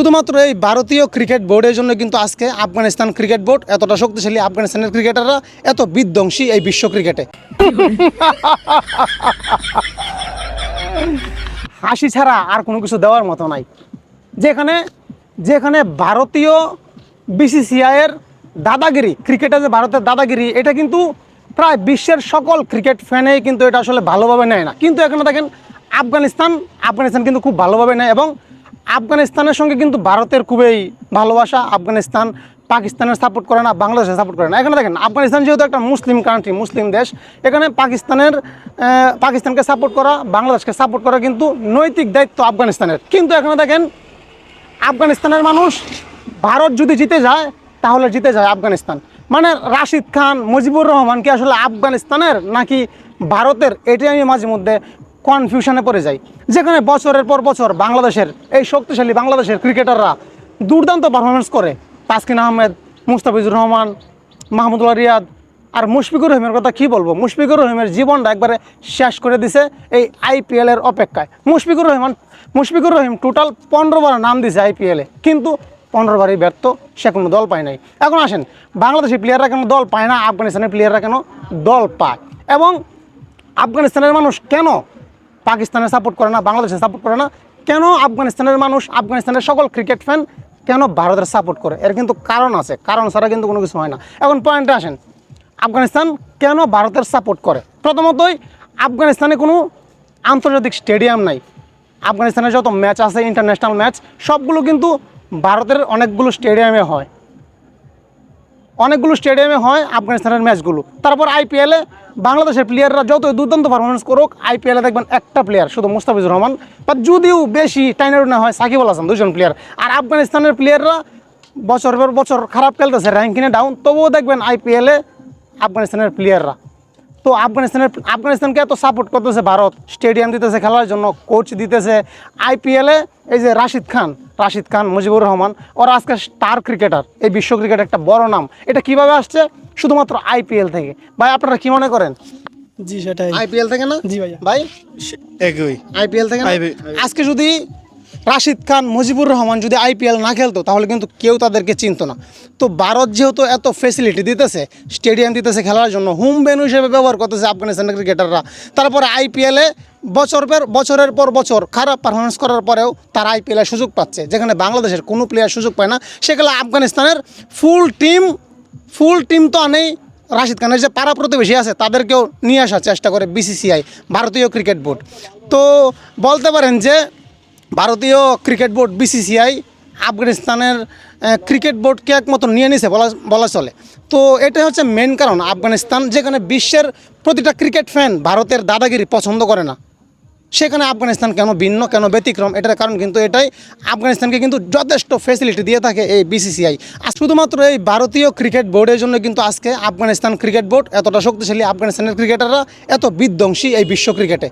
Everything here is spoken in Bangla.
শুধুমাত্র এই ভারতীয় ক্রিকেট বোর্ডের জন্য কিন্তু আজকে আফগানিস্তান ক্রিকেট বোর্ড এতটা শক্তিশালী আফগানিস্তানের ক্রিকেটাররা এত বিধ্বংসী এই বিশ্ব ক্রিকেটে হাসি ছাড়া আর কোনো কিছু দেওয়ার মতো নাই। যেখানে যেখানে ভারতীয় বিসিসিআইয়ের দাদাগিরি ক্রিকেটে যে ভারতের দাদাগিরি, এটা কিন্তু প্রায় বিশ্বের সকল ক্রিকেট ফ্যানেই কিন্তু এটা আসলে ভালোভাবে নেয় না। কিন্তু এখানে দেখেন, আফগানিস্তান আফগানিস্তান কিন্তু খুব ভালোভাবে নেয় এবং আফগানিস্তানের সঙ্গে কিন্তু ভারতের খুবই ভালোবাসা। আফগানিস্তান পাকিস্তানের সাপোর্ট করে না, বাংলাদেশের সাপোর্ট করে না। এখানে দেখেন, আফগানিস্তান যেহেতু একটা মুসলিম কান্ট্রি মুসলিম দেশ, এখানে পাকিস্তানের পাকিস্তানকে সাপোর্ট করা, বাংলাদেশকে সাপোর্ট করা কিন্তু নৈতিক দায়িত্ব আফগানিস্তানের। কিন্তু এখানে দেখেন, আফগানিস্তানের মানুষ ভারত যদি জিতে যায়, তাহলে জিতে যায় আফগানিস্তান। মানে রাশিদ খান, মুজিবুর রহমান কি আসলে আফগানিস্তানের নাকি ভারতের? এটি আমি মাঝে মধ্যে কনফিউশনে পড়ে যায়। যেখানে বছরের পর বছর বাংলাদেশের, এই শক্তিশালী বাংলাদেশের ক্রিকেটাররা দুর্দান্ত পারফরমেন্স করে। তাসকিন আহমেদ, মুস্তাফিজুর রহমান, মাহমুদুল্লাহ রিয়াদ আর মুশফিকুর রহিমের কথা কি বলব? মুশফিকুর রহিমের জীবনটা একবারে শেষ করে দিছে এই আইপিএলের অপেক্ষায়। মুশফিকুর রহমান, মুশফিকুর রহিম টোটাল পনেরো বার নাম দিছে আইপিএলে কিন্তু পনেরো বারই ব্যর্থ, সে কোনো দল পায় নাই। এখন আসেন, বাংলাদেশি প্লেয়াররা কেন দল পায় না? আফগানিস্তানের প্লেয়াররা কেন দল পায়? এবং আফগানিস্তানের মানুষ কেন পাকিস্তানের সাপোর্ট করে না বাংলাদেশের সাপোর্ট করে না, কেন আফগানিস্তানের মানুষ, আফগানিস্তানের সকল ক্রিকেট ফ্যান কেন ভারতের সাপোর্ট করে? এর কিন্তু কারণ আছে, কারণ ছাড়া কিন্তু কোনো কিছু হয় না। এখন পয়েন্টে আসেন, আফগানিস্তান কেন ভারতের সাপোর্ট করে? প্রথমতই, আফগানিস্তানে কোনো আন্তর্জাতিক স্টেডিয়াম নাই। আফগানিস্তানের যত ম্যাচ আছে ইন্টারন্যাশনাল ম্যাচ সবগুলো কিন্তু ভারতের অনেকগুলো স্টেডিয়ামে হয়। অনেকগুলো স্টেডিয়ামে হয় আফগানিস্তানের ম্যাচগুলো। তারপর আইপিএলে বাংলাদেশের প্লেয়াররা যত দুর্দান্ত পারফরমেন্স করুক আইপিএলে দেখবেন একটা প্লেয়ার শুধু মুস্তাফিজুর রহমান। বা যদিও বেশি টাইনের না হয় সাকিব আল হাসান দুজন প্লেয়ার আর আফগানিস্তানের প্লেয়াররা বছর পর বছর খারাপ খেলতেছে র্যাঙ্কিংয়ে ডাউন তবুও দেখবেন আইপিএলে আফগানিস্তানের প্লেয়াররা তো আফগানিস্তানের, আফগানিস্তানকে এত সাপোর্ট করতেছে ভারত, স্টেডিয়াম দিতেছে খেলার জন্য কোচ দিতেছে। আইপিএলে এই যে রাশিদ খান রাশিদ খান মুজিবুর রহমান ওরা আজকে স্টার ক্রিকেটার। এই বিশ্ব ক্রিকেট একটা বড় নাম। এটা কীভাবে আসছে? শুধুমাত্র আইপিএল থেকে। ভাই আপনারা কি মনে করেন? জি সেটাই। আইপিএল থেকে না? জি ভাইয়া। ভাই? একই। আইপিএল থেকে না? আজকে যদি রাশিদ খান মুজিবুর রহমান যদি আইপিএল না খেলতো তাহলে কিন্তু কেউ তাদেরকে চিনতো না। তো ভারত যেহেতু এত ফেসিলিটি দিতেছে স্টেডিয়াম দিতেছে খেলার জন্য হোম ভেন্যু হিসেবে ব্যবহার করতেছে আফগানিস্তানের ক্রিকেটাররা। তারপরে আইপিএলে বছর পর বছরের পর বছর খারাপ পারফরমেন্স করার পরেও তারা আইপিএলে সুযোগ পাচ্ছে। যেখানে বাংলাদেশের কোনো প্লেয়ার সুযোগ পায় না। সেখানে আফগানিস্তানের ফুল টিম ফুল টিম তো আনেই রাশিদ খানের যে পাড়া প্রতিবেশী আছে, তাদেরকেও নিয়ে আসার চেষ্টা করে বিসিসিআই ভারতীয় ক্রিকেট বোর্ড তো বলতে পারেন যে ভারতীয় ক্রিকেট বোর্ড বিসিসিআই আফগানিস্তানের ক্রিকেট বোর্ডকে একমতো নিয়ে নিছে বলা বলা চলে। তো এটা হচ্ছে মেন কারণ আফগানিস্তান, যেখানে বিশ্বের প্রতিটা ক্রিকেট ফ্যান ভারতের দাদাগিরি পছন্দ করে না। সেখানে আফগানিস্তান কেন ভিন্ন, কেন ব্যতিক্রম? এটার কারণ কিন্তু এটাই। আফগানিস্তানকে কিন্তু যথেষ্ট ফেসিলিটি দিয়ে থাকে এই বিসিসিআই আর শুধুমাত্র এই ভারতীয় ক্রিকেট বোর্ডের জন্য কিন্তু আজকে আফগানিস্তান ক্রিকেট বোর্ড এতটা শক্তিশালী আফগানিস্তানের ক্রিকেটাররা এত বিধ্বংসী এই বিশ্ব ক্রিকেটে